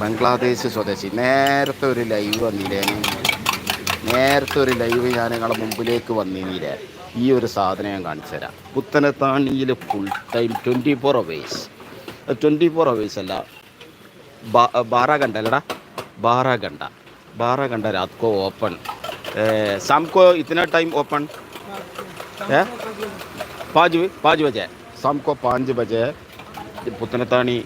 ബംഗ്ലാദേശ് സ്വദേശി. നേരത്തെ ഒരു ലൈവ് വന്നില്ലേ? നേരത്തെ ഒരു ലൈവ് ഞാൻ നിങ്ങളെ മുമ്പിലേക്ക് വന്നില്ലേ? ഈ ഒരു സാധനം ഞാൻ കാണിച്ചു തരാം. പുത്തനത്താണിയിൽ full time twenty four hours twenty four hours അല്ല. ബാറാഖണ്ഡ അല്ലടാ. ബാറാഖണ്ഡ. ബാറാഖണ്ഡ രാത്കോ ഓപ്പൺ സാംകോ ഇത്തന ടൈം ഓപ്പൺ ഏ? പാഞ്ച് പാഞ്ച് ബജെ. സാംകോ പാഞ്ച് ബജെ. പുത്തനത്താണി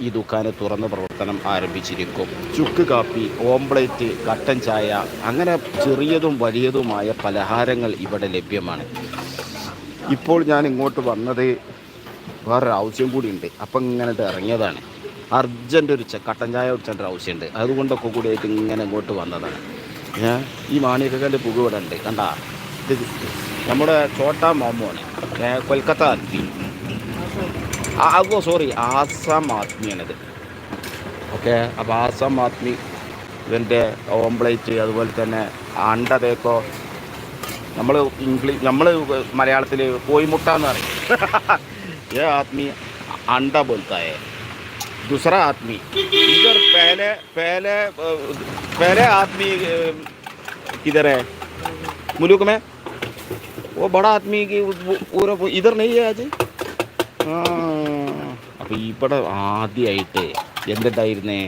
ഈ ദുക്കാന് തുറന്ന് പ്രവർത്തനം ആരംഭിച്ചിരിക്കും. ചുക്ക് കാപ്പി ഓംപ്ലേറ്റ് കട്ടൻ ചായ അങ്ങനെ ചെറിയതും വലിയതുമായ പലഹാരങ്ങൾ ഇവിടെ ലഭ്യമാണ്. ഇപ്പോൾ ഞാൻ ഇങ്ങോട്ട് വന്നത് വേറൊരു ആവശ്യം കൂടി ഉണ്ട്. അപ്പം ഇങ്ങനെ ഇറങ്ങിയതാണ്. അർജന്റ് ഒരു കട്ടൻ ചായ കുടിച്ചേണ്ട ആവശ്യമുണ്ട്. അതുകൊണ്ടൊക്കെ കൂടി ആയിട്ട് ഇങ്ങനെ ഇങ്ങോട്ട് വന്നതാണ്. ഞാൻ ഈ മാണിക്കക്കന്റെ പുക ഇവിടെ ഉണ്ട്. കണ്ടാ? നമ്മുടെ ചോട്ടാ മോമോണ് കൊൽക്കത്ത ആ ഓ സോറി ആസാം ആത്മിയാണിത് ഓക്കെ അപ്പോൾ ആസാം ആത്മി ഇതിൻ്റെ ഓംപ്ലേറ്റ് അതുപോലെ തന്നെ അണ്ട തേക്കോ നമ്മൾ ഇംഗ്ലീഷ് നമ്മൾ മലയാളത്തിൽ കോയിമുട്ട എന്ന് പറയും ये आदमी अंडा बोलता है दूसरा आदमी इधर पहले पहले अ, पहले आदमी अ, किधर है मुल्क में वो बड़ा आदमी की वो- पूरा वो इधर नहीं है आज അപ്പോൾ ഇവിടെ ആദ്യമായിട്ട് എന്തുണ്ടായിരുന്നേ?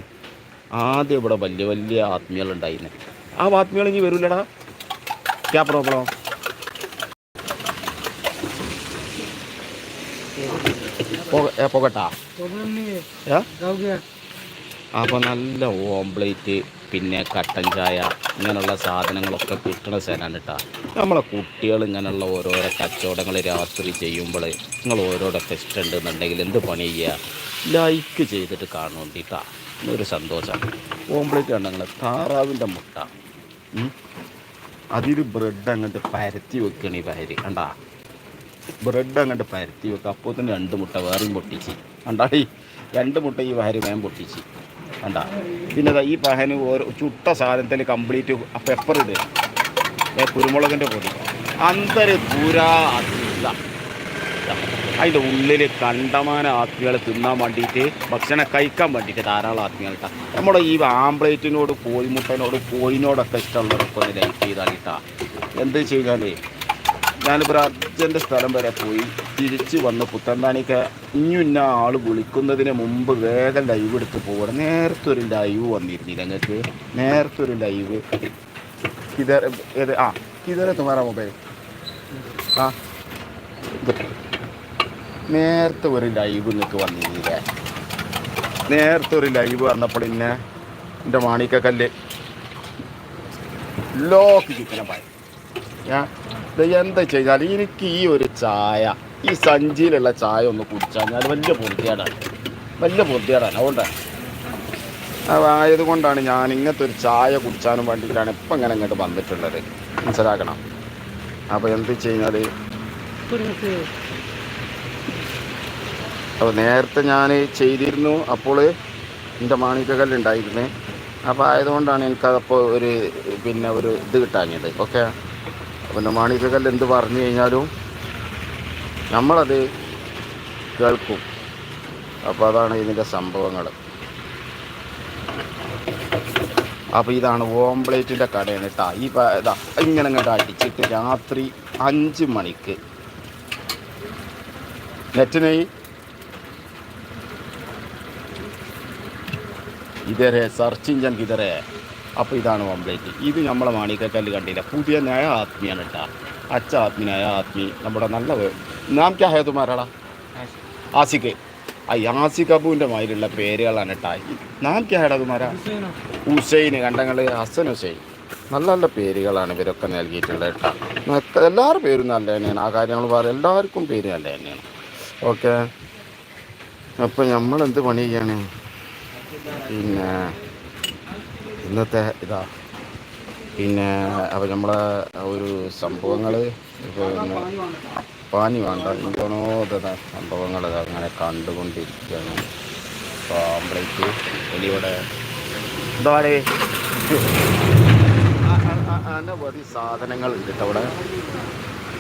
ആദ്യം ഇവിടെ വലിയ വലിയ ആത്മീയകളുണ്ടായിരുന്നേ. ആ ആത്മീയങ്ങൾ ഇനി വരൂലടാ ക്യാ പ്രോബ്ലം പോകട്ടാ. അപ്പൊ അപ്പോൾ നല്ല ഓംപ്ലേറ്റ് പിന്നെ കട്ടൻ ചായ ഇങ്ങനെയുള്ള സാധനങ്ങളൊക്കെ കിട്ടണ സ്ഥലമാണ് കേട്ടോ നമ്മളെ കുട്ടികൾ ഇങ്ങനെയുള്ള ഓരോരോ കച്ചവടങ്ങൾ രാത്രി ചെയ്യുമ്പോൾ നിങ്ങൾ ഓരോരൊക്കെ ഇഷ്ടമുണ്ടെന്നുണ്ടെങ്കിൽ എന്ത് പണി ചെയ്യുക? ലൈക്ക് ചെയ്തിട്ട് കാണുകൊണ്ടിട്ടാ ഒരു സന്തോഷം ഓംപ്ലേറ്റ് നിങ്ങൾ താറാവിന്റെ മുട്ട. അതിൽ ബ്രെഡ് അങ്ങോട്ട് പരത്തി വെക്കണ പരി കണ്ടാ? ബ്രെഡ് അങ്ങോട്ട് പരത്തി വെക്കുക അപ്പോൾ തന്നെ രണ്ട് മുട്ട വേറെയും പൊട്ടിച്ച്. കണ്ടാടി? രണ്ട് മുട്ട ഈ വാരി വേം പൊട്ടിച്ച്. കണ്ട പിന്നെ ഈ പഹന് ഓരോ ചുട്ട സാധനത്തിൽ കംപ്ലീറ്റ് പെപ്പർ ഇടുക കുരുമുളകിന്റെ പൊടി. അന്തര് പൂരാ അതില്ല അതിന്റെ ഉള്ളിൽ കണ്ടമാന ആത്മികൾ തിന്നാൻ വേണ്ടിയിട്ട് ഭക്ഷണം കഴിക്കാൻ വേണ്ടിയിട്ട് ധാരാളം ആത്മീയൾട്ടാ നമ്മുടെ ഈ ആംപ്ലേറ്റിനോട് കോഴിമുട്ടനോട് കോഴിനോടൊക്കെ ഇഷ്ടമുള്ളവരൊക്കെ ഒന്ന് ലൈക്ക് ചെയ്താലിട്ടാ എന്ത് കഴിഞ്ഞാൽ ഞാനിപ്പോൾ അച്ഛന്റെ സ്ഥലം വരെ പോയി. തിരിച്ച് വന്ന് പുത്തന്താണിക്ക് ഇന്ന ആൾ വിളിക്കുന്നതിന് മുമ്പ് വേഗം ലൈവ് എടുത്ത് പോകണം നേരത്തെ ഒരു ലൈവ് വന്നിരുന്നില്ല ഞങ്ങൾക്ക് നേരത്തെ ഒരു ലൈവ് ഇതര ഏത് ആ കിതറ തുമാറ മൊബൈൽ ആ. നേരത്തെ ഒരു ലൈവ് നിങ്ങൾക്ക് വന്നിരുന്നില്ലേ. നേരത്തെ ഒരു ലൈവ് വന്നപ്പോൾ ഇന്നെ എന്റെ മാണിക്കക്കല്ല്. ലോക്ക് ചിക്കനം പായ എന്താ ചെയ്താൽ എനിക്ക് ഈ ഒരു ചായ ഈ സഞ്ചിയിലുള്ള ചായ ഒന്ന് കുടിച്ചാൽ ഞാൻ വലിയ പൂർത്തിയാടാണ് വലിയ പൂർത്തിയാടാണ് അതുകൊണ്ടാണ് ആയതുകൊണ്ടാണ് ഞാൻ ഇങ്ങനത്തെ ഒരു ചായ കുടിച്ചാനും വേണ്ടിയിട്ടാണ് ഇപ്പം ഇങ്ങനെ ഇങ്ങോട്ട് വന്നിട്ടുള്ളത്. മനസ്സിലാക്കണം. അപ്പോൾ എന്ത് കഴിഞ്ഞാൽ അപ്പോൾ നേരത്തെ ഞാൻ ചെയ്തിരുന്നു. അപ്പോൾ എന്റെ മാണിക്കകല്ലുണ്ടായിരുന്നു അപ്പോൾ ആയതുകൊണ്ടാണ് എനിക്കതപ്പോൾ ഒരു പിന്നെ ഒരു ഇത് കിട്ടാഞ്ഞത്. ഓക്കെ? പിന്നെ മാണിക്കകല്ല് എന്ത് പറഞ്ഞു കഴിഞ്ഞാലും നമ്മളത് കേൾക്കും. അപ്പോൾ അതാണ് ഇതിന്റെ സംഭവങ്ങൾ അപ്പോൾ ഇതാണ് ഓംപ്ലേറ്റിന്റെ കടയാണ് കേട്ടോ. ഈ ഇതാ ഇങ്ങനെ ഇങ്ങോട്ട് അടിച്ചിട്ട് രാത്രി അഞ്ച് മണിക്ക്. നെറ്റിനെ ഇതരെ സെർച്ച് ഇഞ്ചൻ ഇതരെ അപ്പോൾ ഇതാണ് ഓംപ്ലേറ്റ് ഇത് നമ്മളെ മാണിക്കക്കല്ല് കണ്ടില്ല? പുതിയ നയ ആത്മിയാണ് കേട്ടോ അച്ഛ ആത്മി ആത്മി നമ്മുടെ നല്ല നാം ക്യാ ഹേതുമാരാടാ? ആസിക്ക്. ആ യാസിക് അബുവിന്റെ മാതിരിയുള്ള പേരുകളാണ് കേട്ടാ നാം ക്യാ ഹുസൈന് കണ്ടങ്ങൾ ഹസൻ ഹുസൈൻ. നല്ല നല്ല പേരുകളാണ് ഇവരൊക്കെ നൽകിയിട്ടുള്ളത് കേട്ടോ എല്ലാവരുടെ പേരും നല്ല തന്നെയാണ്. ആ കാര്യങ്ങൾ പറയാം എല്ലാവർക്കും പേര് നല്ല തന്നെയാണ്. ഓക്കെ. അപ്പോൾ നമ്മളെന്ത് പണി പിന്നെ ഇന്നത്തെ ഇതാ. പിന്നെ അപ്പോൾ നമ്മളെ ഒരു സംഭവങ്ങൾ പിന്നെ പാനി വേണ്ട. എന്തോണോ സംഭവങ്ങൾ അങ്ങനെ കണ്ടുകൊണ്ടിരിക്കുകയാണ്. പാമ്പ്ലേറ്റ് എലിയുടെ എന്താടേ അനവധി സാധനങ്ങൾ ഉണ്ട് അവിടെ.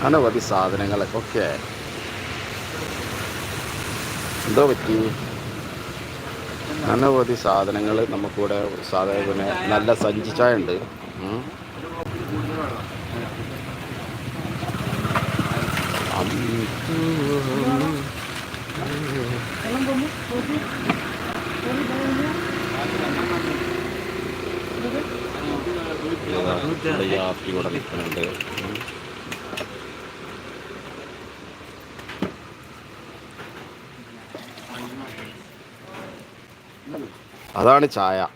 അനവധി സാധനങ്ങളൊക്കെ ഓക്കെ. എന്തോ പറ്റി? അനവധി സാധനങ്ങൾ നമുക്കിവിടെ സാധാരണ പിന്നെ നല്ല സഞ്ചി ചായ ഉണ്ട് യാത്രി ഇവിടെ നിൽക്കുന്നുണ്ട്. ഉം.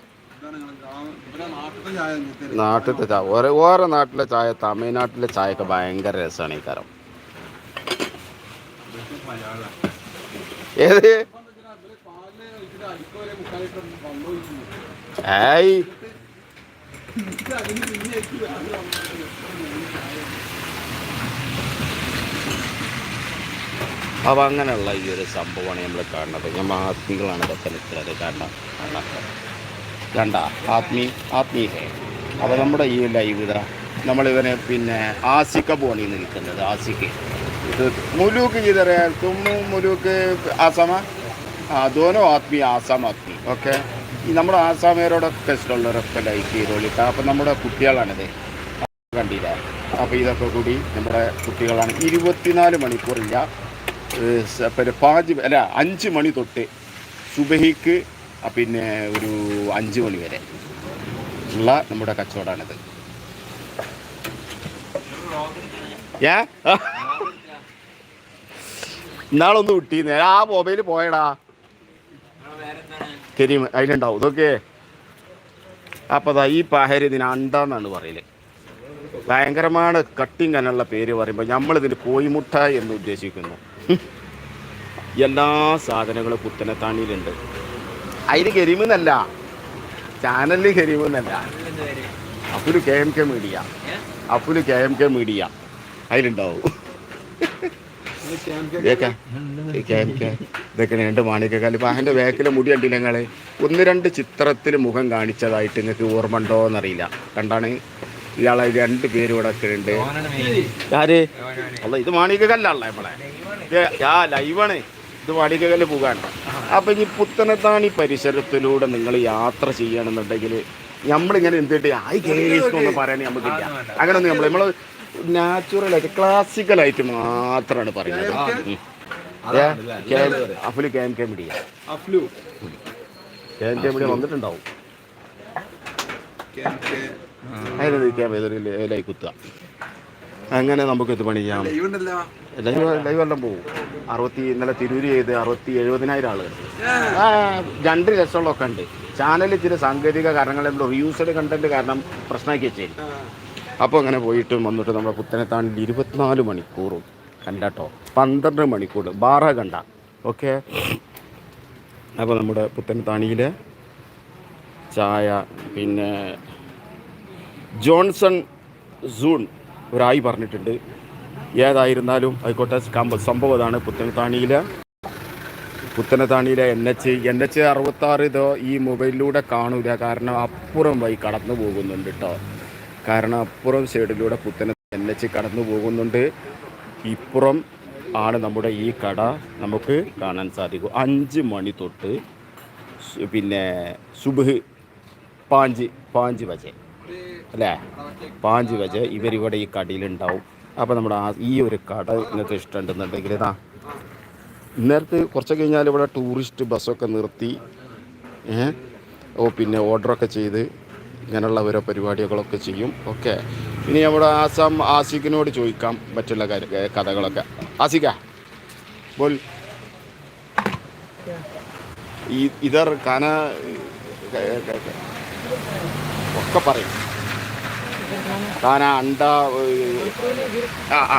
അതാണ് ചായ. നാട്ടിലത്തെ ചായ. ഓരോ ഓരോ നാട്ടിലെ ചായ തമിഴ്നാട്ടിലെ ചായയൊക്കെ ഭയങ്കര രസമാണ് ഈ കാരം. ഏത്? ഏയ്. അപ്പോൾ അങ്ങനെയുള്ള ഈ ഒരു സംഭവമാണ് നമ്മൾ കാണുന്നത്. ഞാൻ ആത്മീകളാണ് ഇതൊക്കെ നിൽക്കുന്നത്. കണ്ട കണ്ട. ആത്മീ ആത്മീയ അപ്പോൾ നമ്മുടെ ഈ ലൈവ് ഇതാ നമ്മളിവനെ പിന്നെ ആസിക്ക പോണി നിൽക്കുന്നത്. ആസിക്ക് ഇത് മുലൂക്ക് ചെയ്തറിയാം. തുമ്മു മുലൂക്ക് ആസാമ? ആ ദോനോ ആത്മീ ആസാം ആത്മി. ഓക്കെ. ഈ നമ്മുടെ ആസാമേരോടൊക്കെ ഇഷ്ടമുള്ളവരൊക്കെ ലൈക്ക് ചെയ്തോളിക്കാം അപ്പം നമ്മുടെ കുട്ടികളാണിത്. കണ്ടില്ല? അപ്പോൾ ഇതൊക്കെ കൂടി നമ്മുടെ കുട്ടികളാണ്. ഇരുപത്തിനാല് മണിക്കൂറില്ല. പിന്നെ പാഞ്ച് അല്ല അഞ്ച് മണി തൊട്ട് സുബഹിക്ക് പിന്നെ ഒരു അഞ്ച് മണി വരെ ഉള്ള നമ്മുടെ കച്ചവടമാണിത് ഏ? ഇന്നാളൊന്ന് നേരെ ആ മൊബൈൽ പോയടാ. കരീം അതിലുണ്ടാവും ഇതൊക്കെ. അപ്പോൾ ഈ പാഹരി ഇതിന് അണ്ടാന്നാണ് പറയൽ. ഭയങ്കരമാണ് കട്ടിങ് എന്നുള്ള പേര് പറയുമ്പോൾ നമ്മളിതിന് കോയിമുട്ട എന്ന് ഉദ്ദേശിക്കുന്നു. എല്ലാ സാധനങ്ങളും പുത്തനത്താണിയിലുണ്ട് അതിന് കരീമെന്നല്ല ചാനലിൽ കരീമെന്നല്ല അപ്പുൽ കെ എം കെ മീഡിയ അപ്പുൽ കെ എം കെ മീഡിയ അതിലുണ്ടാവും. ഇതൊക്കെ? രണ്ട് മാണിക്കക്കാൽ. ഇപ്പം അതിന്റെ വേക്കിലെ മുടി കണ്ടില്ല നിങ്ങൾ ഒന്ന് രണ്ട് ചിത്രത്തിൽ മുഖം കാണിച്ചതായിട്ട് നിങ്ങൾക്ക് ഓർമ്മ ഉണ്ടോ എന്നറിയില്ല കണ്ടാണ്? ഇയാളെ രണ്ട് പേര് ഇവിടെ ഒക്കെ ഉണ്ട്. ആര്? അല്ല ഇത് മാണിക്കക്കല്ലല്ല നമ്മളെ. ആ ലൈവാണ്. ഇത് മാണിക്കക്കല്ല് പോകാണ്. അപ്പൊ ഇനി പുത്തനത്താണി പരിസരത്തിലൂടെ നിങ്ങൾ യാത്ര ചെയ്യണമെന്നുണ്ടെങ്കിൽ നമ്മളിങ്ങനെ എന്തിട്ട് ആയി കേസൊന്നും പറയാൻ നമുക്കില്ല അങ്ങനൊന്നും നമ്മൾ നമ്മൾ നാച്ചുറലായിട്ട് ക്ലാസിക്കലായിട്ട് മാത്രമാണ് പറയുന്നത്. അഫ്ലു K- അഫുൽ K M K media. K M K media വന്നിട്ടുണ്ടാവും. അതിന് ക്യാമ ലൈവ് കുത്തുക. അങ്ങനെ നമുക്ക് ഇത് പണി ചെയ്യാം ലൈവ് ലൈവ് എല്ലാം പോകും അറുപത്തി ഇന്നലെ തിരൂര് ചെയ്ത് അറുപത്തി എഴുപതിനായിരം ആളുകൾ രണ്ട് ലക്ഷമുള്ളൊക്കെ ഉണ്ട്. ചാനലിൽ ചില സാങ്കേതിക കാരണങ്ങൾ നമ്മൾ റീയൂസ്ഡ് കണ്ടന്റ് കാരണം പ്രശ്നമാക്കി വെച്ചേരും. അപ്പോൾ അങ്ങനെ പോയിട്ട് വന്നിട്ട് നമ്മുടെ പുത്തനത്താണ്ടിൽ ഇരുപത്തിനാല് മണിക്കൂറും. കണ്ടട്ടോ? പന്ത്രണ്ട് മണിക്കൂർ. ബാറ കണ്ട. ഓക്കെ? അപ്പോൾ നമ്മുടെ പുത്തനത്താണിയിൽ ചായ പിന്നെ ജോൺസൺ സൂൺ. ഒരായി പറഞ്ഞിട്ടുണ്ട്. ഏതായിരുന്നാലും ആയിക്കോട്ടെ സംഭവം ഇതാണ് പുത്തനത്താണിയിലെ. പുത്തനത്താണിയിലെ എൻ എച്ച് എൻ എച്ച് അറുപത്താറ് ഇതോ ഈ മൊബൈലിലൂടെ കാണൂല. കാരണം അപ്പുറം വഴി കടന്നു പോകുന്നുണ്ട് കേട്ടോ കാരണം അപ്പുറം സൈഡിലൂടെ പുത്തന എൻ എച്ച് കടന്നു പോകുന്നുണ്ട്. ഇപ്പുറം ആണ് നമ്മുടെ ഈ കട നമുക്ക് കാണാൻ സാധിക്കും. അഞ്ച് മണി തൊട്ട് പിന്നെ സുബഹ് പാഞ്ച് പാഞ്ച് വജെ അല്ലേ? പാഞ്ച് വെച്ച് ഇവരിവിടെ ഈ കടയിലുണ്ടാവും. അപ്പോൾ നമ്മുടെ ആ ഈ ഒരു കട നിങ്ങൾക്ക് ഇഷ്ടമുണ്ടെന്നുണ്ടെങ്കിൽ ഇതാ. നേരത്തെ കുറച്ച് കഴിഞ്ഞാൽ ഇവിടെ ടൂറിസ്റ്റ് ബസ്സൊക്കെ നിർത്തി ഓ പിന്നെ ഓർഡറൊക്കെ ചെയ്ത് ഇങ്ങനെയുള്ള ഓരോ പരിപാടികളൊക്കെ ചെയ്യും. ഓക്കെ. ഇനി നമ്മുടെ ആസാം ആസിഖിനോട് ചോദിക്കാം മറ്റുള്ള കഥകളൊക്കെ. ആസിഖ ബോൽ ഇതർ കാന ഒക്കെ പറയും. അണ്ട ഏ, ആ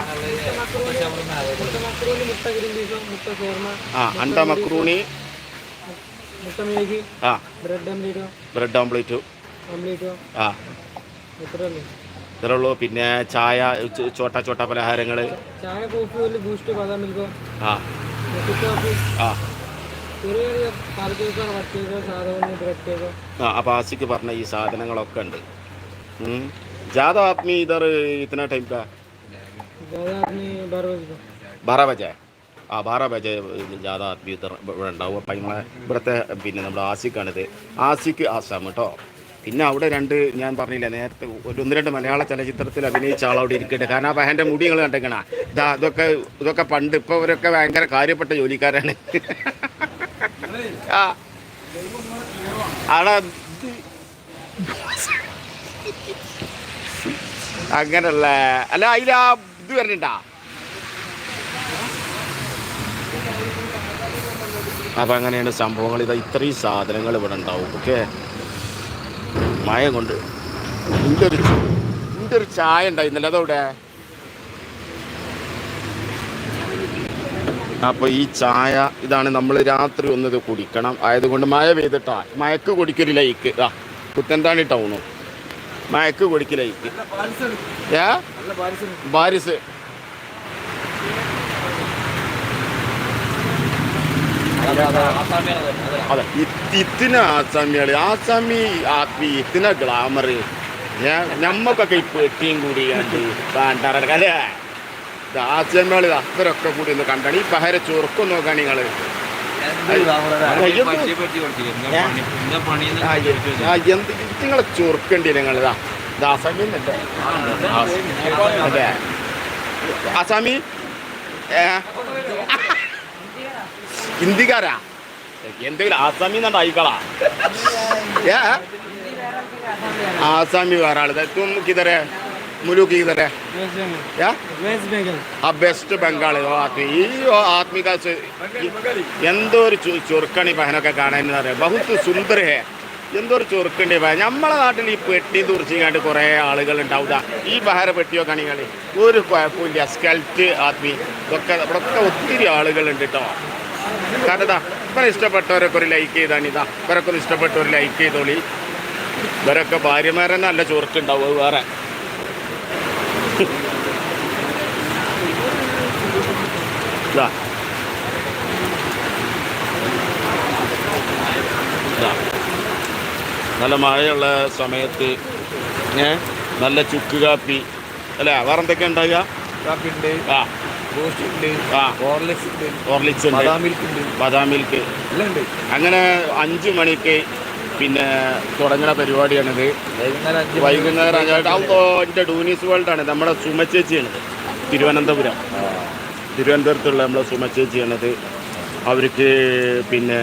ഷോർമ ആ അണ്ട മക്രൂണി. ആ. Bread omelette. ആ. ഇത്രയുള്ളൂ പിന്നെ ചായ ചോട്ട ചോട്ട പലഹാരങ്ങൾ ചായ കോഫി ഒരു ബൂസ്റ്റ് ബാദാം മിൽക്കോ. ആ. ആ. ആ അപ്പോൾ ആസിക്ക് പറഞ്ഞ ഈ സാധനങ്ങളൊക്കെ ഉണ്ട് ഉം. ज़्यादा आदमी इधर इतना टाइम का ज़्यादा आदमी बारह बजे को बारह बजे ആ ബാറ ബജ ജാഥ ആത്മീയ ഇവിടെ ഉണ്ടാവും അപ്പം നിങ്ങളെ ഇവിടുത്തെ പിന്നെ നമ്മുടെ ആസിക്കാണിത് ആസിക്ക് ആസാം കേട്ടോ പിന്നെ അവിടെ രണ്ട് ഞാൻ പറഞ്ഞില്ല നേരത്തെ ഒരു ഒന്ന് രണ്ട് മലയാള ചലച്ചിത്രത്തിൽ അഭിനയിച്ച ആൾ അവിടെ ഇരിക്കട്ടെ കാരണം ആ പഹൻ്റെ മുടി നിങ്ങൾ കണ്ടേക്കണ ഇതാ ഇതൊക്കെ ഇതൊക്കെ പണ്ട് ഇപ്പോൾ ഇവരൊക്കെ ഭയങ്കര കാര്യപ്പെട്ട ജോലിക്കാരാണ് ആ. അങ്ങനല്ല. അല്ല അതിൽ ആ ഇത് വരണ്ടാ അപ്പം അങ്ങനെയാണ് സംഭവങ്ങൾ. ഇതാ ഇത്രയും സാധനങ്ങൾ ഇവിടെ ഉണ്ടാവും. ഓക്കെ? മഴ കൊണ്ട്. എന്റെ ഒരു എന്റെ ഒരു ചായ ഉണ്ടായിരുന്നല്ലോ അതവിടെ. അപ്പോൾ ഈ ചായ ഇതാണ് നമ്മൾ രാത്രി ഒന്നത് കുടിക്കണം. ആയതുകൊണ്ട് മഴ പെയ്തിട്ടാ. മയക്ക് കുടിക്കൊരു ലൈക്ക്. ആ പുത്തൻതാണി ടൗണും? മയക്ക് കുടിക്ക് ലൈക്ക്. ഏ? ബാരിസ്. അതെ ഇത്തിന ആസാമിയാണ്. ആസാമി ആത്മി ഇത്തിന ഗ്ലാമർ ഞമ്മക്കൊക്കെ ഈ പെട്ടിയും കൂടി കണ്ട് ആസാമികൾ അത്രയൊക്കെ കൂടി ഒന്ന് കണ്ടാണ്. ഈ പഹര ചുരുക്കം നോക്കാണ് ആ, എന്ത്? നിങ്ങളെ ചുരുക്കണ്ടി നിങ്ങൾ ഇതാ അതെ. ആസാമി ഏ? ഹിന്ദിക്കാരാ എന്തെങ്കിലും ആസാമി എന്നാ ആയിക്കളാ ഏ? ആസാമി വേറെ ആൾ. തും കിതരെ മുലൂക്ക് ഇതല്ലേ ആ വെസ്റ്റ് ആത്മിക എന്തോ ഒരു ചുരുക്കണി പഹനൊക്കെ കാണാൻ ബഹുത്ത് സുന്ദര എന്തോ ഒരു ചുരുക്കണ്ടി പറയാം നമ്മളെ നാട്ടിൽ ഈ പെട്ടി തുറച്ചിങ്ങാണ്ട് കുറേ ആളുകൾ ഉണ്ടാവുക ഈ ബഹര പെട്ടിയോ കണികളി ഒരു കുഴപ്പമില്ല. സ്കെൽറ്റ് ആത്മി ഇതൊക്കെ ഇവിടൊക്കെ ഒത്തിരി ആളുകളുണ്ട് കേട്ടോ കാരണം ഇതാ ഇവരെ ഇഷ്ടപ്പെട്ടവരൊക്കെ ഒരു ലൈക്ക് ചെയ്താണ്. ഇതാ ഇവരൊക്കെ ഒന്ന് ഇഷ്ടപ്പെട്ടവർ ലൈക്ക് ചെയ്തോളി. ഇവരൊക്കെ ഭാര്യമാരെന്നല്ല ചുരുക്കുണ്ടാവും വേറെ. ഇതാ. നല്ല മഴയുള്ള സമയത്ത് നല്ല ചുക്ക് കാപ്പി. അല്ല വേറെ എന്തൊക്കെ ഉണ്ടാകുക ബൂസ്റ്റ് ഉണ്ട്. ആ. ഹോർലിക്സ് ഉണ്ട്. ബദാം മിൽക്ക് അങ്ങനെ അഞ്ച് മണിക്ക് പിന്നെ തുടങ്ങുന്ന പരിപാടിയാണിത്. വൈകുന്നേരം അഞ്ചായിട്ട് അത് എന്റെ ഡൂനീസ് വേൾഡാണ് നമ്മുടെ സുമച്ചേച്ചിയാണിത് തിരുവനന്തപുരം. തിരുവനന്തപുരത്തുള്ള നമ്മളെ സുമച്ചേച്ചിയാണിത് അവർക്ക് പിന്നെ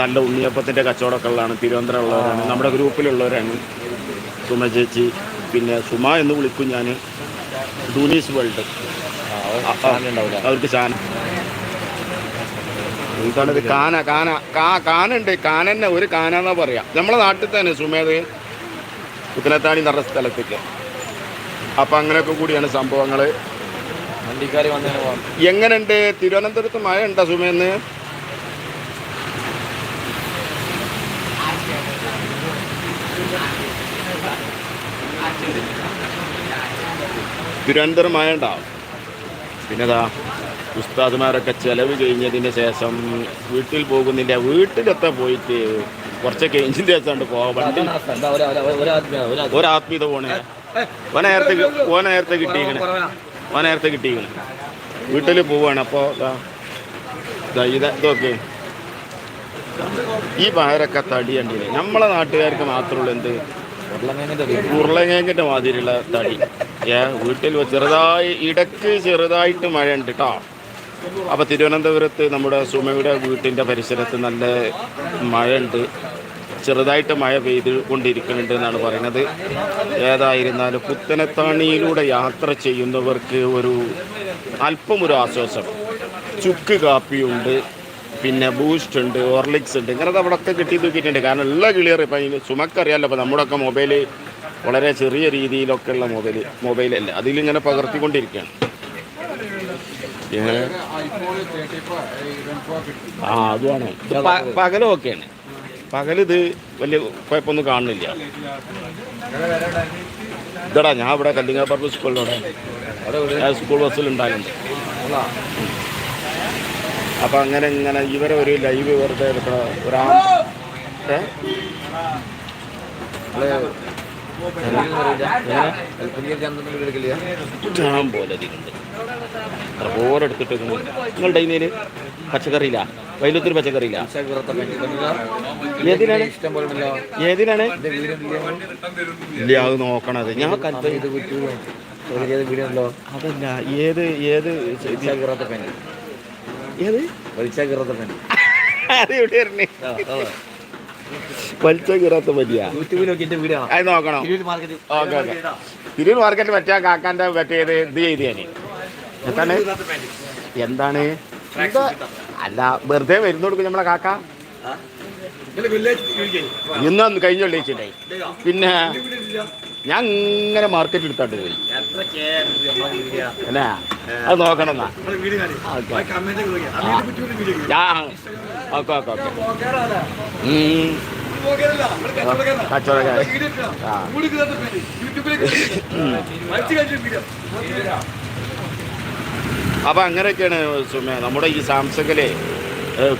നല്ല ഉണ്ണിയപ്പത്തിന്റെ കച്ചവടമൊക്കെ ഉള്ളതാണ് തിരുവനന്തപുരം ഉള്ളവരാണ്. നമ്മുടെ ഗ്രൂപ്പിലുള്ളവരാണ് സുമ ചേച്ചി. പിന്നെ സുമ എന്ന് വിളിക്കും ഞാൻ ഡൂനീസ് വേൾഡ്. അവർക്ക് ചാന എന്താണിത് കാന കാന കാ കാനുണ്ട്. കാനന്നെ ഒരു കാന എന്നാ പറയാ. നമ്മളെ നാട്ടിൽ തന്നെ സുമേത് കുത്തനത്താണി നിറ സ്ഥലത്തേക്ക്. അപ്പം അങ്ങനെയൊക്കെ കൂടിയാണ് സംഭവങ്ങൾ വണ്ടിക്കാർ വന്നതിന് പോകാം എങ്ങനെയുണ്ട് തിരുവനന്തപുരത്ത് മഴ ഉണ്ടോ സുമേന്ന് തിരുവനന്തപുരം മഴ ഉണ്ടാവും പിന്നെതാ ഉസ്താദ്മാരൊക്കെ ചെലവ് കഴിഞ്ഞതിന് ശേഷം വീട്ടിൽ പോകുന്നില്ല വീട്ടിലെത്താൻ പോയിട്ട് കുറച്ചൊക്കെ എഞ്ചിന്റെ വെച്ചാണ്ട് പോവാം വണ്ടി ഒരാത്മീയത പോണേ ഓന നേരത്തെ ഓന നേരത്തെ കിട്ടിയിരിക്കണേ ഓന നേരത്തെ കിട്ടിയിരിക്കണം വീട്ടിൽ പോവാണ്. അപ്പോൾ ഇത് ഇതൊക്കെ. ഈ പയറൊക്കെ തടി കണ്ടില്ലേ? നമ്മളെ നാട്ടുകാർക്ക് മാത്രമുള്ള എന്ത്? ഉരുളങ്ങേങ്ങിന്റെ മാതിരിയുള്ള തടി. ഏ വീട്ടിൽ ചെറുതായി ഇടയ്ക്ക് ചെറുതായിട്ട് മഴ ഉണ്ട് കേട്ടോ അപ്പോൾ തിരുവനന്തപുരത്ത് നമ്മുടെ സുമയുടെ വീട്ടിന്റെ പരിസരത്ത് നല്ല മഴ ഉണ്ട് ചെറുതായിട്ട് മഴ പെയ്ത് കൊണ്ടിരിക്കുന്നുണ്ട് എന്നാണ് പറയുന്നത്. ഏതായിരുന്നാലും പുത്തനത്താണിയിലൂടെ യാത്ര ചെയ്യുന്നവർക്ക് ഒരു അല്പം ഒരു ആശ്വാസം. ചുക്ക് കാപ്പിയുണ്ട് പിന്നെ ബൂസ്റ്റ് ഉണ്ട് ഓർലിക്സ് ഉണ്ട്. ഇങ്ങനത്തെ അവിടെ ഒക്കെ കിട്ടി തൂക്കിയിട്ടുണ്ട് കാരണം എല്ലാം ക്ലിയർ ഇപ്പം അതിന് ചുമക്കറിയാമല്ലോ അപ്പോൾ നമ്മുടെയൊക്കെ മൊബൈൽ വളരെ ചെറിയ രീതിയിലൊക്കെ ഉള്ള മൊബൈൽ മൊബൈലല്ല. അതിലിങ്ങനെ പകർത്തിക്കൊണ്ടിരിക്കുകയാണ്? ആ അതുമാണ് പകലൊക്കെയാണ്. പകലിത് വലിയ കുഴപ്പമൊന്നും കാണുന്നില്ല. ഇതടാ ഞാൻ ഇവിടെ കല്ലിങ്ങാപ്പറമ്പ് സ്കൂളിലൂടെ. ഞാൻ സ്കൂൾ ബസ്സിലുണ്ടായിരുന്നു അപ്പം അങ്ങനെ ഇങ്ങനെ ഇവരെ ഒരു ലൈവ് വെറുതെ എടുക്കണ ഒരാ? ഇഷ്ടം പോലെ ഇതിലുണ്ട് എത്ര പോലെ എടുത്തിട്ട് നിങ്ങളുടെ ഇതിൽ പച്ചക്കറിയില്ല? വൈലത്തൂർ പച്ചക്കറിയില്ല? ഏതിനാണ്? ഏതിനാണ്? ഇല്ല അത് നോക്കണത്. ഞാൻ അതല്ല ഏത് ഏത് ഏത്? വലിച്ചാ കീറാത്ത പെൻ അത് എവിടെ വരണേ? വലിച്ച കീറാത്ത വലിയ യൂട്യൂബിൽ നോക്കി എന്റെ അത് നോക്കണം? തിരൂർ മാർക്കറ്റ്. മറ്റേ കാക്കാന്റെ മറ്റേത് ഇത് ചെയ്ത് ഞാൻ എന്താണ്? എന്താണ്? അല്ല വെറുതെ മരുന്ന് കൊടുക്കും നമ്മളെ കാക്ക. ഇന്നും കഴിഞ്ഞ വെള്ളിച്ചിട്ടേ പിന്നെ ഞാൻ ഇങ്ങനെ മാർക്കറ്റ് എടുത്തോണ്ട് പോയി. എന്നാ അത് നോക്കണം എന്നാ. ഓക്കെ. Okay okay. കച്ചവടക്കാരൻ. ആ. അപ്പം അങ്ങനെയൊക്കെയാണ് സുമേ നമ്മുടെ ഈ സാംസങ്ങിലെ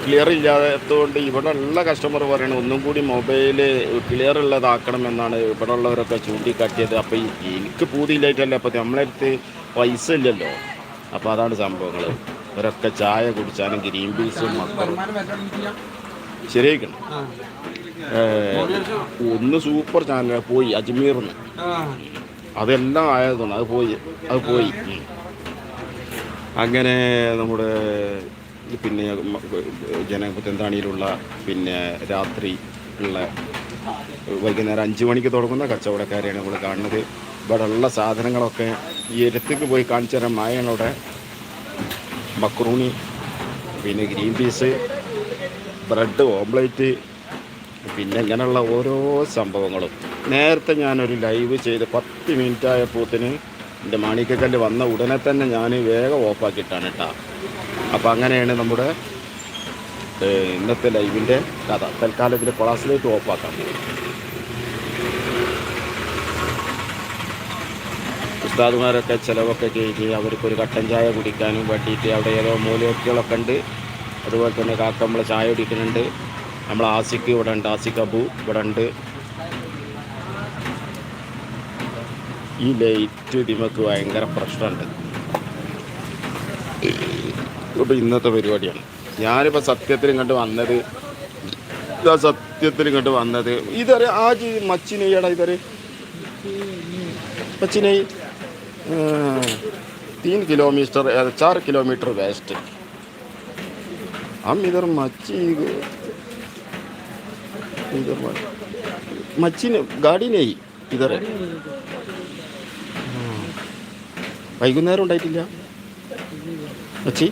ക്ലിയർ ഇല്ലാത്തതുകൊണ്ട് ഇവിടെ ഉള്ള കസ്റ്റമർ പറയണത് ഒന്നും കൂടി മൊബൈൽ ക്ലിയർ ഉള്ളതാക്കണം എന്നാണ് ഇവിടെ ഉള്ളവരൊക്കെ ചൂണ്ടിക്കാട്ടിയത് അപ്പോൾ എനിക്ക് പൂതിയില്ലായിട്ടല്ല അപ്പോൾ നമ്മളെ അടുത്ത് പൈസ ഇല്ലല്ലോ. അപ്പോൾ അതാണ് സംഭവങ്ങൾ ഇവരൊക്കെ ചായ കുടിച്ചാലും ഗ്രീൻ പീസും മക്കളും ശരിയാക്കണം ഒന്ന് സൂപ്പർ ചാനലാണ് പോയി അജ്മീർന്ന് അതെല്ലാം ആയതുകൊണ്ട് അത് പോയി അത് പോയി. അങ്ങനെ നമ്മുടെ പിന്നെ ജനപുത്തൻതാണിയിലുള്ള പിന്നെ രാത്രി ഉള്ള വൈകുന്നേരം അഞ്ച് മണിക്ക് തുടങ്ങുന്ന കച്ചവടക്കാരെയാണ് നമ്മൾ കാണുന്നത്. ഇവിടെ ഉള്ള സാധനങ്ങളൊക്കെ ഈ ഇരത്തേക്ക് പോയി കാണിച്ചു തരാൻ മായങ്ങളുടെ മക്രൂണി പിന്നെ ഗ്രീൻ പീസ് ബ്രെഡ് ഓംലേറ്റ് പിന്നെ ഇങ്ങനെയുള്ള ഓരോ സംഭവങ്ങളും. നേരത്തെ ഞാനൊരു ലൈവ് ചെയ്ത് പത്ത് മിനിറ്റ് ആയപ്പോത്തിന് എന്റെ മാണിക്കക്കല്ല് വന്ന ഉടനെ തന്നെ ഞാൻ വേഗം ഓഫാക്കിയിട്ടാണ് കേട്ടോ. അപ്പോൾ അങ്ങനെയാണ് നമ്മുടെ ഇന്നത്തെ ലൈവിന്റെ കഥ. തൽക്കാലം ഇതിൽ ക്ലാസ്സിലേക്ക് ഓഫാക്കാം ഉസ്താദുമാരൊക്കെ ചിലവൊക്കെ ചെയ്ത് അവർക്കൊരു കട്ടൻ ചായ കുടിക്കാനും വേണ്ടിയിട്ട് അവിടെ ഏതോ മൂലയൊക്കെയുള്ളൊക്കെ ഉണ്ട്. അതുപോലെ തന്നെ കാക്ക നമ്മൾ ചായ കുടിക്കുന്നുണ്ട്. നമ്മൾ ആസിക്ക് ഇവിടെ ഉണ്ട് ആസിക് അബു ഇവിടെ ഉണ്ട്. ഈ ലൈറ്റ് ഇതിമക്ക് ഭയങ്കര പ്രശ്നമുണ്ട് ഇപ്പോൾ ഇന്നത്തെ പരിപാടിയാണ് ഞാനിപ്പോൾ സത്യത്തിൽ ഇങ്ങോട്ട് വന്നത് ഇതാ സത്യത്തിൽ ഇങ്ങോട്ട് വന്നത് ഇതൊരു ആ ജി മച്ചിനെയ്യടാ ഇതൊരു മച്ചിനെയ് तीन किलोमीटर या चार किलोमीटर वेस्ट हम इधर मच्छी इधर म- मच्छी ने गाड़ी नहीं इधर വൈകുന്നേരം ഉണ്ടായിട്ടില്ല. മച്ചി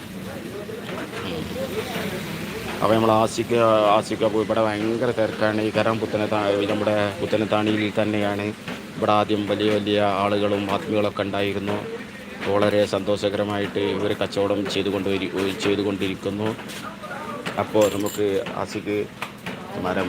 അപ്പോൾ നമ്മൾ ആസിക്ക ആസിക്ക പോയി ഇവിടെ ഭയങ്കര തിരക്കാണ്. ഈ കരം പുത്തന നമ്മുടെ പുത്തനത്താണിയിൽ തന്നെയാണ് ഇവിടെ ആദ്യം വലിയ വലിയ ആളുകളും ആത്മീയങ്ങളൊക്കെ ഉണ്ടായിരുന്നു. വളരെ സന്തോഷകരമായിട്ട് ഇവർ കച്ചവടം ചെയ്തുകൊണ്ട് ചെയ്തുകൊണ്ടിരിക്കുന്നു അപ്പോൾ നമുക്ക് ആസിക്ക് മരം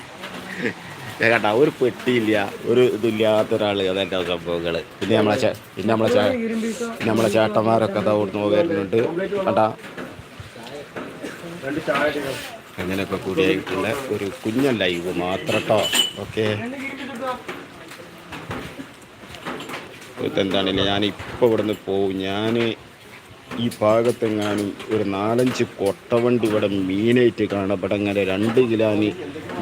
കേട്ടാ ഒരു പെട്ടിയില്ല ഒരു ഇതില്ലാത്ത ഒരാൾ അതെന്റെ സംഭവങ്ങൾ പിന്നെ നമ്മളെ പിന്നെ നമ്മളെ പിന്നെ നമ്മളെ ചേട്ടന്മാരൊക്കെ അതാ ഓടുന്നു വരുന്നുണ്ട്. കേട്ടാ അങ്ങനെയൊക്കെ കൂടിയായിട്ടുള്ള ഒരു കുഞ്ഞൻ ലൈവ് മാത്രം കേട്ടോ ഓക്കെ. എന്താണില്ല ഞാൻ ഇപ്പോൾ ഇവിടുന്ന് പോവും. ഞാൻ ഈ ഭാഗത്തെങ്ങാനും ഒരു നാലഞ്ച് കൊട്ടവണ്ടി ഇവിടെ മീനായിട്ട് കാണാം അങ്ങനെ രണ്ട് കിലോന്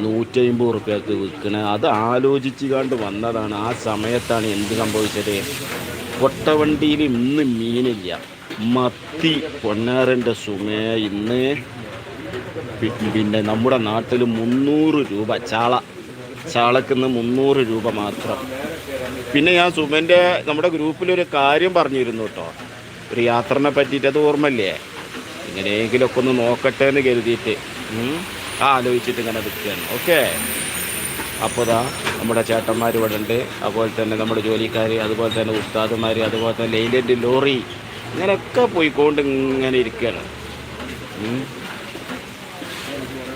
നൂറ്റമ്പത് റുപ്യക്ക് വിൽക്കണേ. അത് ആലോചിച്ച് കണ്ട് വന്നതാണ്. ആ സമയത്താണ് എന്ത് സംഭവിച്ചത്? കൊട്ടവണ്ടിയിൽ ഇന്ന് മീനില്ല. മത്തി പൊന്നാരന്റെ സുമേ ഇന്ന് പിന്നെ നമ്മുടെ നാട്ടിൽ മുന്നൂറ് രൂപ ചാള. ചാളക്കുന്ന മുന്നൂറ് രൂപ മാത്രം. പിന്നെ ഞാൻ സുമന്റെ നമ്മുടെ ഗ്രൂപ്പിലൊരു കാര്യം പറഞ്ഞിരുന്നു കേട്ടോ. ഒരു യാത്രനെ പറ്റിയിട്ട് അത് ഓർമ്മല്ലേ ഇങ്ങനെയെങ്കിലൊക്കെ ഒന്ന് നോക്കട്ടെ എന്ന് കരുതിയിട്ട് ആലോചിച്ചിട്ട് ഇങ്ങനെ നിൽക്കുകയാണ്. ഓക്കെ? അപ്പോൾ ഇതാ നമ്മുടെ ചേട്ടന്മാർ ഇവിടെ ഉണ്ട്. അതുപോലെ തന്നെ നമ്മുടെ ജോലിക്കാർ അതുപോലെ തന്നെ ഉസ്താദുമാർ അതുപോലെ തന്നെ ലൈലന്റ് ലോറി ഇങ്ങനെയൊക്കെ പോയിക്കൊണ്ട് ഇങ്ങനെ ഇരിക്കുകയാണ്.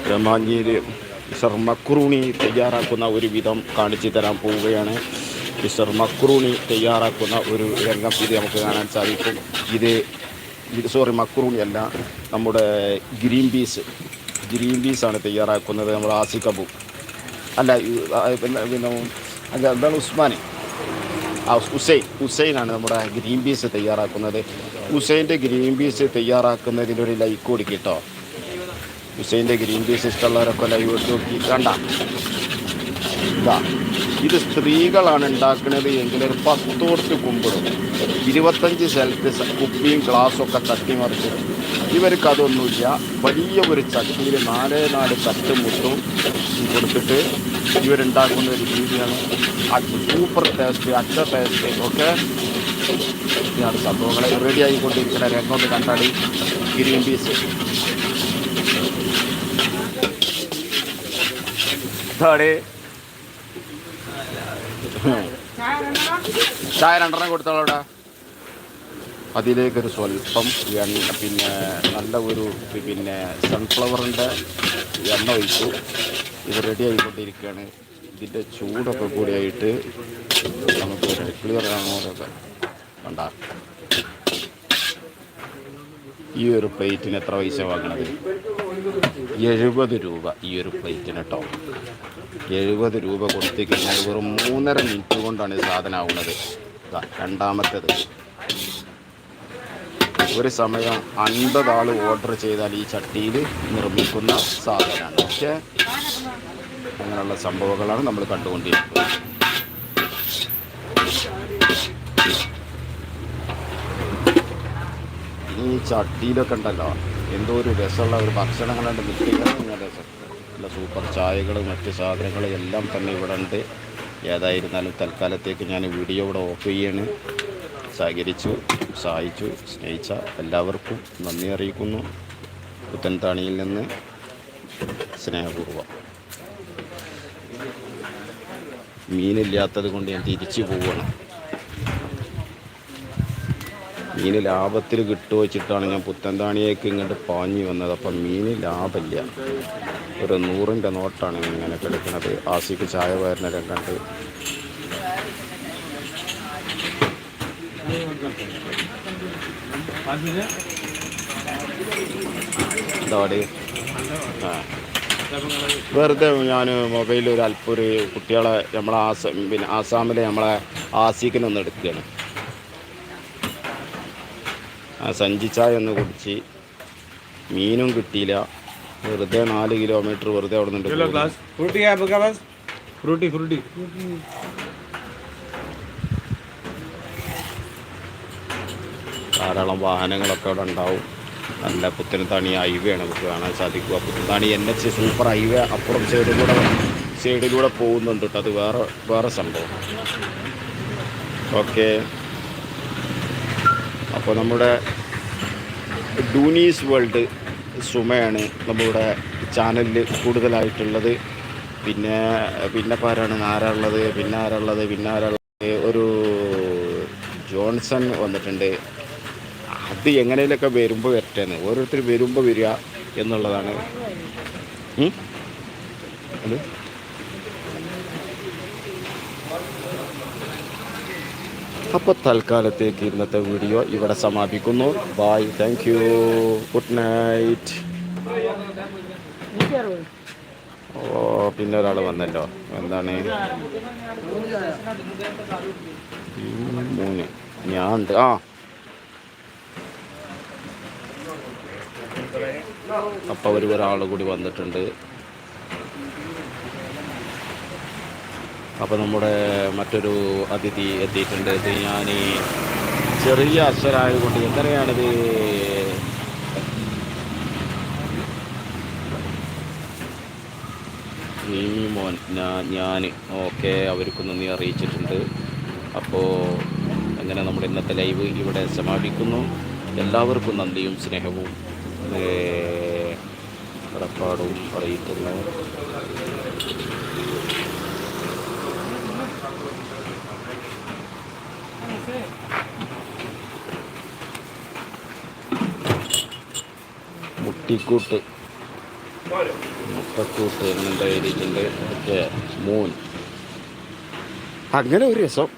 ബ്രഹ്മാഞ്ചേരി മക്രൂണി തയ്യാറാക്കുന്ന ഒരു വിധം കാണിച്ചു തരാൻ പോവുകയാണ്. മിസ്റ്റർ മക്രൂണി തയ്യാറാക്കുന്ന ഒരു രംഗം ഇത് നമുക്ക് കാണാൻ സാധിക്കും. ഇത് സോറി മക്രൂണി അല്ല നമ്മുടെ ഗ്രീൻ പീസ്. ഗ്രീൻ പീസാണ് തയ്യാറാക്കുന്നത് നമ്മുടെ ആസിക്കബു അല്ല പിന്നെ പിന്നെ അല്ല എന്താണ് ഉസ്മാൻ ആ ഹുസൈൻ ഹുസൈനാണ് നമ്മുടെ ഗ്രീൻ പീസ് തയ്യാറാക്കുന്നത്. ഹുസൈന്റെ ഗ്രീൻ പീസ് തയ്യാറാക്കുന്നതിനൊരു ലൈക്ക് കൊടുക്കിട്ടോ ഹുസൈന്റെ ഗ്രീൻ പീസ് ഇഷ്ടമുള്ളവരൊക്കെ ലൈവ് ഇട്ട് നോക്കി. കണ്ട. ഇതാ ഇത് സ്ത്രീകളാണ് ഉണ്ടാക്കുന്നത് എങ്കിൽ ഒരു പത്തോർത്ത് കുമ്പിടും. ഇരുപത്തഞ്ച് സ്ഥലത്ത് കുപ്പിയും ഗ്ലാസ്സും ഒക്കെ തട്ടിമറിച്ച് ഇവർക്ക് അതൊന്നുമില്ല. വലിയ ഒരു ചട്ടിയിൽ നാല് നാല് തട്ട് മുട്ടും കൊടുത്തിട്ട് ഇവരുണ്ടാക്കുന്ന ഒരു രീതിയാണ്. സൂപ്പർ ടേസ്റ്റ് അച്ഛ ടേസ്റ്റ് ഓക്കെ ഇതാണ് സംഭവങ്ങളെ. റെഡി ആയിക്കൊണ്ടിരിക്കുന്ന രംഗോട്ട് കണ്ടാടി. ഗ്രീൻ പീസ് ഇതാണ് ചായ രണ്ടെണ്ണം കൊടുത്തോളൂടാ അതിലേക്കൊരു സ്വല്പം എണ്ണ പിന്നെ നല്ല ഒരു പിന്നെ സൺഫ്ലവറിന്റെ എണ്ണ ഒഴിച്ചു. ഇത് റെഡി ആയിക്കൊണ്ടിരിക്കുകയാണ്. ഇതിന്റെ ചൂടൊക്കെ കൂടിയായിട്ട് നമുക്ക് ക്ലിയർ ആകുന്നതൊക്കെ വേണ്ട ഈ ഒരു പ്ലേറ്റിന് എത്ര പൈസ വാങ്ങണത്? എഴുപത് രൂപ ഈ ഒരു പ്ലേറ്റിന് കേട്ടോ. എഴുപത് രൂപ കൊടുത്തു കഴിഞ്ഞാൽ വെറും മൂന്നര മിനിറ്റ് കൊണ്ടാണ് ഈ സാധനം ആവുന്നത്. രണ്ടാമത്തേത്. ഒരു സമയം അൻപത് ആൾ ഓർഡർ ചെയ്താൽ ഈ ചട്ടിയിൽ നിർമ്മിക്കുന്ന സാധനമാണ്. പക്ഷേ അങ്ങനെയുള്ള സംഭവങ്ങളാണ് നമ്മൾ കണ്ടുകൊണ്ടിരിക്കുന്നത്. ഈ ചട്ടിയിലൊക്കെ ഉണ്ടല്ലോ എന്തോ ഒരു രസമുള്ള ഒരു ഭക്ഷണങ്ങളുണ്ട് മിക്ക രസം. നല്ല സൂപ്പർ ചായകൾ മറ്റ് സാധനങ്ങൾ എല്ലാം തന്നെ ഇവിടെ ഉണ്ട് ഏതായിരുന്നാലും തൽക്കാലത്തേക്ക് ഞാൻ വീഡിയോ ഇവിടെ ഓഫ് ചെയ്യാണ്. സഹകരിച്ചു സഹായിച്ചു സ്നേഹിച്ച എല്ലാവർക്കും നന്ദി അറിയിക്കുന്നു. പുത്തൻതാണിയിൽ നിന്ന് സ്നേഹപൂർവം. മീനില്ലാത്തത് കൊണ്ട് ഞാൻ തിരിച്ചു പോവുകയാണ്. മീന് ലാഭത്തിൽ കിട്ടുമോ വെച്ചിട്ടാണ് ഞാൻ പുത്തൻതാണിയേക്ക് ഇങ്ങോട്ട് പാഞ്ഞു വന്നത്. അപ്പം മീൻ ലാഭമില്ല. ഒരു നൂറിന്റെ നോട്ടാണ് ഞാൻ ഇങ്ങനെ കിടക്കുന്നത്. ആസിക്ക് ചായ വരുന്നതും കണ്ട്. എന്താടി? വെറുതെ ഞാൻ മൊബൈലിൽ ഒരു അല്പൊരു കുട്ടികളെ നമ്മളെ ആസാം പിന്നെ ആസാമിലെ നമ്മളെ ആസിക്കിനൊന്ന് എടുക്കുകയാണ്. സഞ്ചിച്ചായ ഒന്ന് കുടിച്ച് മീനും കിട്ടിയില്ല. വെറുതെ നാല് കിലോമീറ്റർ വെറുതെ അവിടെ നിന്ന് ധാരാളം വാഹനങ്ങളൊക്കെ അവിടെ ഉണ്ടാവും. നല്ല പുത്തനത്താണി ഹൈവേ ആണ് നമുക്ക് കാണാൻ സാധിക്കുക. Puthanathani N H super highway അപ്പുറം സൈഡിലൂടെ സൈഡിലൂടെ പോകുന്നുണ്ട് കേട്ടോ. അത് വേറെ വേറെ സംഭവം. ഓക്കെ അപ്പോൾ നമ്മുടെ ഡൂനീസ് വേൾഡ് സുമയാണ് നമ്മുടെ ചാനലിൽ കൂടുതലായിട്ടുള്ളത്. പിന്നെ പിന്നെ ആരാണ് ആരാളുള്ളത് പിന്നെ ആരാളുള്ളത് പിന്നെ ആരാളുള്ളത് ഒരു ജോൺസൺ വന്നിട്ടുണ്ട്. അത് എങ്ങനെയൊക്കെ വരുമ്പോൾ വരട്ടേന്ന്. ഓരോരുത്തർ വരുമ്പോൾ വരിക എന്നുള്ളതാണ്. ഉം? അപ്പോൾ തൽക്കാലത്തേക്ക് ഇന്നത്തെ വീഡിയോ ഇവിടെ സമാപിക്കുന്നു. Bye thank you good night ഓ പിന്നെ ഒരാൾ വന്നല്ലോ. എന്താണ്? മൂന്ന് ഞാൻ ഉണ്ട് ആ. അപ്പോൾ ഒരു ഒരാൾ കൂടി വന്നിട്ടുണ്ട്. അപ്പോൾ നമ്മുടെ മറ്റൊരു അതിഥി എത്തിയിട്ടുണ്ട്. ഞാൻ ചെറിയ അക്ഷരായതുകൊണ്ട് എങ്ങനെയാണിത് നീ മോൻ ഞാൻ ഓക്കെ അവർക്ക് നന്ദി അറിയിച്ചിട്ടുണ്ട്. അപ്പോൾ അങ്ങനെ നമ്മുടെ ഇന്നത്തെ ലൈവ് ഇവിടെ സമാപിക്കുന്നു. എല്ലാവർക്കും നന്ദിയും സ്നേഹവും. കടപ്പാടും അറിയിക്കുന്നു. മുട്ടിക്കൂട്ട്. മുട്ടക്കൂട്ട് എന്നുണ്ടായിരിക്കുന്നത് ഓക്കെ മൂൻ. അങ്ങനെ ഒരു രസം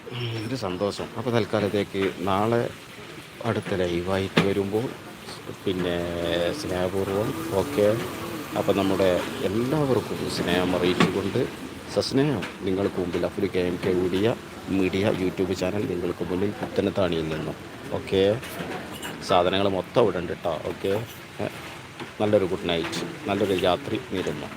ഒരു സന്തോഷം. അപ്പോൾ തൽക്കാലത്തേക്ക് നാളെ അടുത്ത ലൈവായിട്ട് വരുമ്പോൾ പിന്നെ സ്നേഹപൂർവം ഓക്കെ. അപ്പോൾ നമ്മുടെ എല്ലാവർക്കും സ്നേഹം അറിയിച്ചുകൊണ്ട് സസ്നേഹം നിങ്ങൾക്ക് മുമ്പിൽ Africa M K media media YouTube channel നിങ്ങൾക്ക് മുന്നിൽ പുത്തനത്താണിയിൽ നിന്നും. ഓക്കെ. സാധനങ്ങൾ മൊത്തം ഇവിടെ ഉണ്ട് കേട്ടോ ഓക്കെ. നല്ലൊരു ഗുഡ് നൈറ്റ് നല്ലൊരു രാത്രി നേരുന്നു.